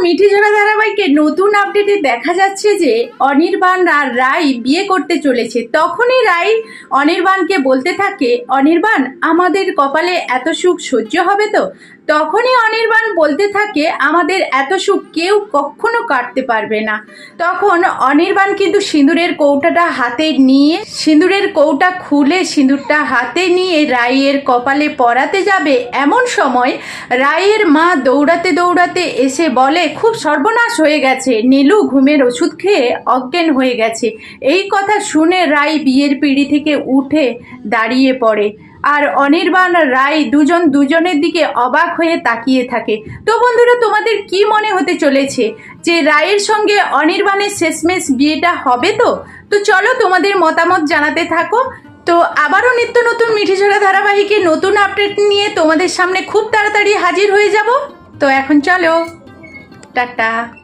মিঠি জোড়া ধারাবাহিকে নতুন আপডেটে দেখা যাচ্ছে যে অনির্বাণ আর রাই বিয়ে করতে চলেছে। তখনই রাই অনির্বাণকে বলতে থাকে, অনির্বাণ, আমাদের কপালে এত সুখ সহ্য হবে তো? তখনই অনির্বাণ বলতে থাকে, আমাদের এত সুখ কেউ কখনো কাটতে পারবে না। তখন অনির্বাণ কিন্তু সিঁদুরের কৌটাটা হাতে নিয়ে, সিঁদুরের কৌটা খুলে সিঁদুরটা হাতে নিয়ে রাইয়ের কপালে পরাতে যাবে। এমন সময় রায়ের মা দৌড়াতে দৌড়াতে এসে বলে, খুব সর্বনাশ হয়ে গেছে। নীলু ঘুমের ওষুধ খেয়ে অজ্ঞান হয়ে গেছে। এই কথা শুনে রাই বিয়ের পিড়ি থেকে উঠে দাঁড়িয়ে পড়ে। আর অনির্বাণ রায় দুজন দুজনের দিকে অবাক হয়ে তাকিয়ে থাকে। তো বন্ধুরা, তোমাদের কি মনে হতে চলেছে যে রায়ের সঙ্গে অনির্বাণের শেষমেশ বিয়েটা হবে তো? তো চলো তোমাদের মতামত জানাতে থাকো। তো আবারও নিত্য নতুন মিঠিঝরা ধারাবাহিকে নতুন আপডেট নিয়ে তোমাদের সামনে খুব তাড়াতাড়ি হাজির হয়ে যাব। তো এখন চলো। টাটা।